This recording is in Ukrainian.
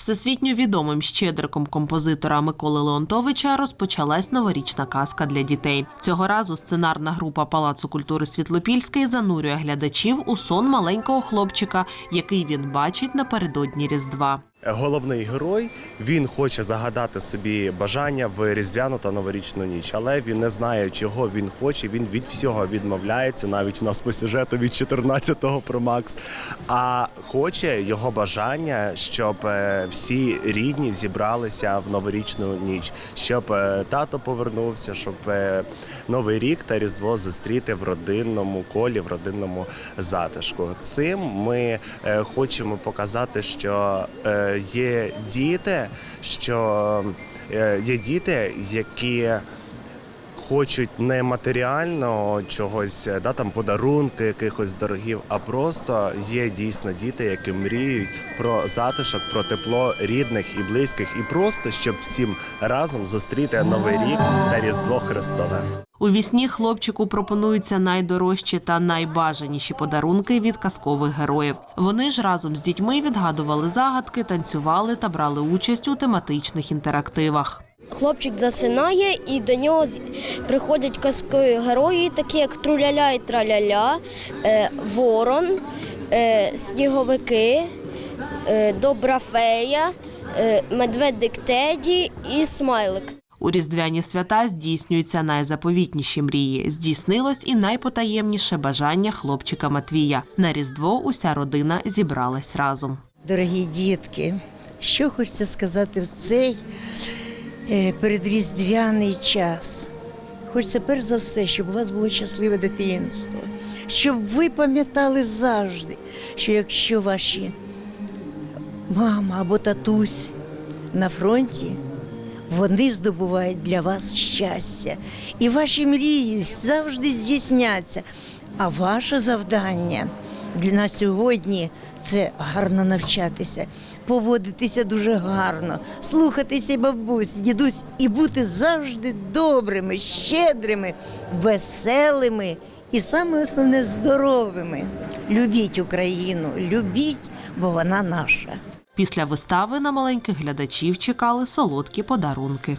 Всесвітньо відомим щедриком композитора Миколи Леонтовича розпочалась новорічна казка для дітей. Цього разу сценарна група Палацу культури Світлопільський занурює глядачів у сон маленького хлопчика, який він бачить напередодні Різдва. Головний герой він хоче загадати собі бажання в різдвяну та новорічну ніч, але він не знає, чого він хоче. Він від всього відмовляється, навіть у нас по сюжету від 14-го про Макс. А хоче його бажання, щоб е, всі рідні зібралися в новорічну ніч, щоб е, тато повернувся, щоб е, новий рік та різдво зустріти в родинному колі, в родинному затишку. Цим ми хочемо показати, що є діти, що е, є діти, які хочуть не матеріально чогось, е, да, там подарунки якихось дорогів, а просто є дійсно діти, які мріють про затишок, про тепло рідних і близьких, і просто щоб всім разом зустріти новий рік та Різдво Христове. У вісні хлопчику пропонуються найдорожчі та найбажаніші подарунки від казкових героїв. Вони ж разом з дітьми відгадували загадки, танцювали та брали участь у тематичних інтерактивах. Хлопчик засинає, і до нього приходять казкові герої, такі як Труляля і Траляля, е, Ворон, е, Сніговики, е, Добра фея, е, Медведик Теді і Смайлик. У різдвяні свята здійснюються найзаповітніші мрії. Здійснилось і найпотаємніше бажання хлопчика Матвія. На різдво уся родина зібралась разом. Дорогі дітки, що хочеться сказати в цей передріздвяний час. Хочеться перш за все, щоб у вас було щасливе дитинство, щоб ви пам'ятали завжди, що якщо ваші мама або татусь на фронті, вони здобувають для вас щастя. І ваші мрії завжди здійсняться. А ваше завдання на сьогодні це гарно навчатися, поводитися дуже гарно, слухатися бабусь, дідусь і бути завжди добрими, щедрими, веселими і саме основне здоровими. Любіть Україну, любіть, бо вона наша. Після вистави на маленьких глядачів чекали солодкі подарунки.